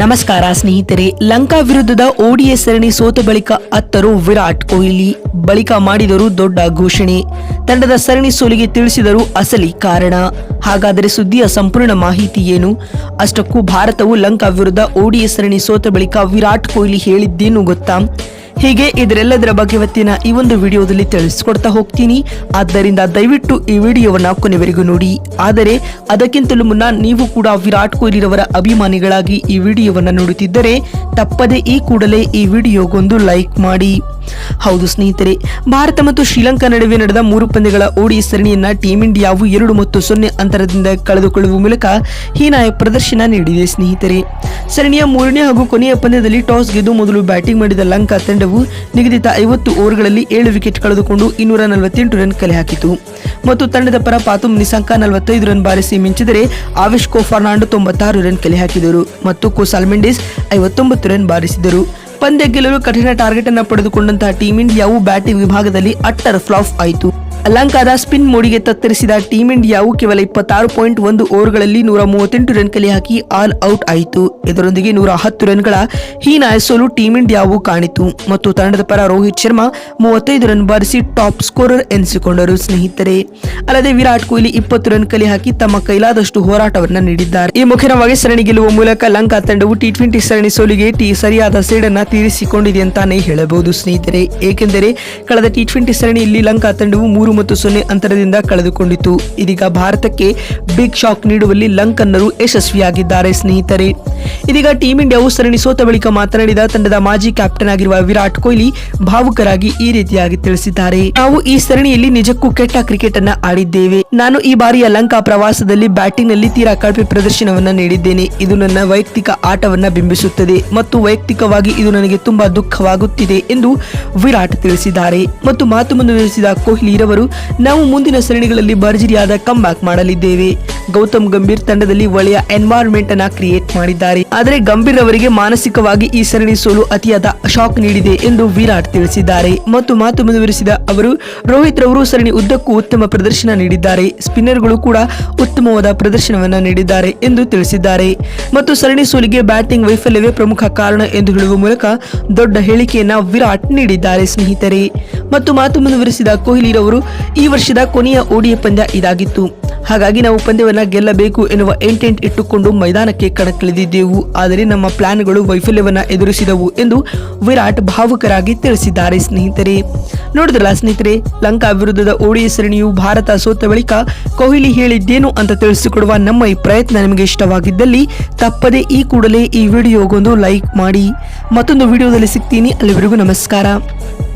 ನಮಸ್ಕಾರ ಸ್ನೇಹಿತರೆ, ಲಂಕಾ ವಿರುದ್ಧದ ಓಡಿಎ ಸರಣಿ ಸೋತ ಬಳಿಕ ಅತ್ತರು ವಿರಾಟ್ ಕೊಹ್ಲಿ. ಬಳಿಕ ಮಾಡಿದರು ದೊಡ್ಡ ಘೋಷಣೆ. ತಂಡದ ಸರಣಿ ಸೋಲಿಗೆ ತಿಳಿಸಿದರು ಅಸಲಿ ಕಾರಣ. ಹಾಗಾದರೆ ಸುದ್ದಿಯ ಸಂಪೂರ್ಣ ಮಾಹಿತಿ ಏನು? ಅಷ್ಟಕ್ಕೂ ಭಾರತವು ಲಂಕಾ ವಿರುದ್ಧ ಓಡಿಎ ಸರಣಿ ಸೋತ ಬಳಿಕ ವಿರಾಟ್ ಕೊಹ್ಲಿ ಹೇಳಿದ್ದೇನು ಗೊತ್ತಾ? ಹೀಗೆ ಇದರೆಲ್ಲದರ ಬಗ್ಗೆ ಇವತ್ತಿನ ಈ ಒಂದು ವಿಡಿಯೋದಲ್ಲಿ ತಿಳಿಸ್ಕೊಡ್ತಾ ಹೋಗ್ತೀನಿ. ಆದ್ದರಿಂದ ದಯವಿಟ್ಟು ಈ ವಿಡಿಯೋವನ್ನು ಕೊನೆವರೆಗೂ ನೋಡಿ. ಆದರೆ, ಅದಕ್ಕಿಂತಲೂ ಮುನ್ನ ನೀವು ಕೂಡ ವಿರಾಟ್ ಕೊಹ್ಲಿರವರ ಅಭಿಮಾನಿಗಳಾಗಿ ಈ ವಿಡಿಯೋವನ್ನು ನೋಡುತ್ತಿದ್ದರೆ, ತಪ್ಪದೆ ಈ ಕೂಡಲೇ ಈ ವಿಡಿಯೋಗೊಂದು ಲೈಕ್ ಮಾಡಿ. ಹೌದು ಸ್ನೇಹಿತರೆ, ಭಾರತ ಮತ್ತು ಶ್ರೀಲಂಕಾ ನಡುವೆ ನಡೆದ ಮೂರು ಪಂದ್ಯಗಳ ಓಡಿ ಸರಣಿಯನ್ನ ಟೀಂ ಇಂಡಿಯಾವು ಎರಡು ಮತ್ತು ಸೊನ್ನೆ ಅಂತರದಿಂದ ಕಳೆದುಕೊಳ್ಳುವ ಮೂಲಕ ಹೀನಾಯ ಪ್ರದರ್ಶನ ನೀಡಿದೆ ಸ್ನೇಹಿತರೆ. ಸರಣಿಯ ಮೂರನೇ ಹಾಗೂ ಕೊನೆಯ ಪಂದ್ಯದಲ್ಲಿ ಟಾಸ್ ಗೆದ್ದು ಮೊದಲು ಬ್ಯಾಟಿಂಗ್ ಮಾಡಿದ ಲಂಕಾ ತಂಡವು ನಿಗದಿತ ಐವತ್ತು ಓವರ್ಗಳಲ್ಲಿ ಏಳು ವಿಕೆಟ್ ಕಳೆದುಕೊಂಡು ಇನ್ನೂರ ನಲವತ್ತೆಂಟು ರನ್ ಕಲೆ ಹಾಕಿತು. ಮತ್ತು ತಂಡದ ಪರ ಪಾತುಮ್ ನಿಸಾಂಕ ನಲವತ್ತೈದು ರನ್ ಬಾರಿಸಿ ಮಿಂಚಿದರೆ ಆವಿಶ್ ಕೋ ಫರ್ನಾಂಡೋ ತೊಂಬತ್ತಾರು ರನ್ ಕಲೆ ಹಾಕಿದರು ಮತ್ತು ಕುಸಾಲ್ ಮೆಂಡಿಸ್ ಐವತ್ತೊಂಬತ್ತು ರನ್ ಬಾರಿಸಿದರು ಪಂದ್ಯ ಗೆಲ್ಲಲು ಕಠಿಣ ಟಾರ್ಗೆಟ್ ಅನ್ನು ಪಡೆದುಕೊಂಡಂತಹ ಟೀಂ ಇಂಡಿಯಾವು ಬ್ಯಾಟಿಂಗ್ ವಿಭಾಗದಲ್ಲಿ ಅಟ್ಟರ್ ಫ್ಲಾಪ್ ಆಯಿತು. ಲಂಕಾದ ಸ್ಪಿನ್ ಮೋಡಿಗೆ ತತ್ತರಿಸಿದ ಟೀಂ ಇಂಡಿಯಾವು ಕೇವಲ ಇಪ್ಪತ್ತಾರು ಪಾಯಿಂಟ್ ಒಂದು ಓವರ್ಗಳಲ್ಲಿ ನೂರ ಮೂವತ್ತೆಂಟು ರನ್ ಕಲೆ ಹಾಕಿ ಆಲ್ ಔಟ್ ಆಯಿತು. ಇದರೊಂದಿಗೆ ನೂರ ಹತ್ತು ರನ್ಗಳ ಹೀನಾಯ ಸೋಲು ಟೀಂ ಇಂಡಿಯಾವು ಕಾಣಿತು. ಮತ್ತು ತಂಡದ ಪರ ರೋಹಿತ್ ಶರ್ಮಾ ಮೂವತ್ತೈದು ರನ್ ಬಾರಿಸಿ ಟಾಪ್ ಸ್ಕೋರರ್ ಎನಿಸಿಕೊಂಡರು ಸ್ನೇಹಿತರೆ. ಅಲ್ಲದೆ ವಿರಾಟ್ ಕೊಹ್ಲಿ ಇಪ್ಪತ್ತು ರನ್ ಕಲೆ ಹಾಕಿ ತಮ್ಮ ಕೈಲಾದಷ್ಟು ಹೋರಾಟವನ್ನು ನೀಡಿದ್ದಾರೆ. ಈ ಮುಖ್ಯವಾಗಿ ಸರಣಿ ಗೆಲ್ಲುವ ಮೂಲಕ ಲಂಕಾ ತಂಡವು ಟಿ ಟ್ವೆಂಟಿ ಸರಣಿ ಸೋಲಿಗೆ ಟಿ ಸರಿಯಾದ ಸೇಡನ್ನು ತೀರಿಸಿಕೊಂಡಿದೆ ಅಂತಾನೆ ಹೇಳಬಹುದು ಸ್ನೇಹಿತರೆ. ಏಕೆಂದರೆ ಕಳೆದ ಟಿ ಟ್ವೆಂಟಿ ಸರಣಿಯಲ್ಲಿ ಲಂಕಾ ತಂಡವು ಮೂರು ಮತ್ತು ಸೊನ್ನೆ ಅಂತರದಿಂದ ಕಳೆದುಕೊಂಡಿತು. ಇದೀಗ ಭಾರತಕ್ಕೆ ಬಿಗ್ ಶಾಕ್ ನೀಡುವಲ್ಲಿ ಲಂಕನ್ನರು ಯಶಸ್ವಿಯಾಗಿದ್ದಾರೆ ಸ್ನೇಹಿತರೆ. ಇದೀಗ ಟೀಂ ಇಂಡಿಯಾವು ಸರಣಿ ಸೋತ ಬಳಿಕ ಮಾತನಾಡಿದ ತಂಡದ ಮಾಜಿ ಕ್ಯಾಪ್ಟನ್ ಆಗಿರುವ ವಿರಾಟ್ ಕೊಹ್ಲಿ ಭಾವುಕರಾಗಿ ಈ ರೀತಿಯಾಗಿ ತಿಳಿಸಿದ್ದಾರೆ. ನಾವು ಈ ಸರಣಿಯಲ್ಲಿ ನಿಜಕ್ಕೂ ಕೆಟ್ಟ ಕ್ರಿಕೆಟ್ ಅನ್ನ ಆಡಿದ್ದೇವೆ. ನಾನು ಈ ಬಾರಿಯ ಲಂಕಾ ಪ್ರವಾಸದಲ್ಲಿ ಬ್ಯಾಟಿಂಗ್ನಲ್ಲಿ ತೀರಾ ಕಳಪೆ ಪ್ರದರ್ಶನವನ್ನ ನೀಡಿದ್ದೇನೆ. ಇದು ನನ್ನ ವೈಯಕ್ತಿಕ ಆಟವನ್ನ ಬಿಂಬಿಸುತ್ತದೆ ಮತ್ತು ವೈಯಕ್ತಿಕವಾಗಿ ಇದು ನನಗೆ ತುಂಬಾ ದುಃಖವಾಗುತ್ತಿದೆ ಎಂದು ವಿರಾಟ್ ತಿಳಿಸಿದ್ದಾರೆ. ಮತ್ತು ಮಾತು ಮುಂದುವರಿಸಿದ ಕೊಹ್ಲಿ ನಾವು ಮುಂದಿನ ಸರಣಿಗಳಲ್ಲಿ ಭರ್ಜರಿಯಾದ ಕಮ್ ಬ್ಯಾಕ್ ಮಾಡಲಿದ್ದೇವೆ. ಗೌತಮ್ ಗಂಭೀರ್ ತಂಡದಲ್ಲಿ ಒಳ್ಳೆಯ ಎನ್ವೈರನ್ಮೆಂಟ್ ಅನ್ನ ಕ್ರಿಯೇಟ್ ಮಾಡಿದ್ದಾರೆ. ಆದರೆ ಗಂಭೀರ್ ಅವರಿಗೆ ಮಾನಸಿಕವಾಗಿ ಈ ಸರಣಿ ಸೋಲು ಅತಿಯಾದ ಶಾಕ್ ನೀಡಿದೆ ಎಂದು ವಿರಾಟ್ ತಿಳಿಸಿದ್ದಾರೆ. ಮತ್ತು ಮಾತು ಮುಂದುವರಿಸಿದ ಅವರು, ರೋಹಿತ್ ರವರು ಸರಣಿ ಉದ್ದಕ್ಕೂ ಉತ್ತಮ ಪ್ರದರ್ಶನ ನೀಡಿದ್ದಾರೆ. ಸ್ಪಿನ್ನರ್ಗಳು ಕೂಡ ಉತ್ತಮವಾದ ಪ್ರದರ್ಶನವನ್ನ ನೀಡಿದ್ದಾರೆ ಎಂದು ತಿಳಿಸಿದ್ದಾರೆ. ಮತ್ತು ಸರಣಿ ಸೋಲಿಗೆ ಬ್ಯಾಟಿಂಗ್ ವೈಫಲ್ಯವೇ ಪ್ರಮುಖ ಕಾರಣ ಎಂದು ಹೇಳುವ ಮೂಲಕ ದೊಡ್ಡ ಹೇಳಿಕೆಯನ್ನ ವಿರಾಟ್ ನೀಡಿದ್ದಾರೆ ಸ್ನೇಹಿತರೆ. ಮತ್ತು ಮಾತು ಮುಂದುವರಿಸಿದ ಕೊಹ್ಲಿ ರವರು ಈ ವರ್ಷದ ಕೊನೆಯ ಓಡಿಯ ಪಂದ್ಯ ಇದಾಗಿತ್ತು. ಹಾಗಾಗಿ ನಾವು ಪಂದ್ಯವನ್ನ ಗೆಲ್ಲಬೇಕು ಎನ್ನುವ ಇಂಟೆಂಟ್ ಇಟ್ಟುಕೊಂಡು ಮೈದಾನಕ್ಕೆ ಕಣಕ್ಕಿಳಿದಿದ್ದೆವು. ಆದರೆ ನಮ್ಮ ಪ್ಲಾನ್ಗಳು ವೈಫಲ್ಯವನ್ನ ಎದುರಿಸಿದವು ಎಂದು ವಿರಾಟ್ ಭಾವುಕರಾಗಿ ತಿಳಿಸಿದ್ದಾರೆ ಸ್ನೇಹಿತರೆ. ನೋಡಿದ್ರಲ್ಲ ಸ್ನೇಹಿತರೆ, ಲಂಕಾ ವಿರುದ್ಧದ ಓಡಿಯ ಸರಣಿಯು ಭಾರತ ಸೋತ ಬಳಿಕ ಕೊಹ್ಲಿ ಹೇಳಿದ್ದೇನು ಅಂತ ತಿಳಿಸಿಕೊಡುವ ನಮ್ಮ ಈ ಪ್ರಯತ್ನ ನಿಮಗೆ ಇಷ್ಟವಾಗಿದ್ದಲ್ಲಿ ತಪ್ಪದೆ ಈ ಕೂಡಲೇ ಈ ವಿಡಿಯೋಗೊಂದು ಲೈಕ್ ಮಾಡಿ. ಮತ್ತೊಂದು ವಿಡಿಯೋದಲ್ಲಿ ಸಿಗ್ತೀನಿ. ಅಲ್ಲಿವರೆಗೂ ನಮಸ್ಕಾರ.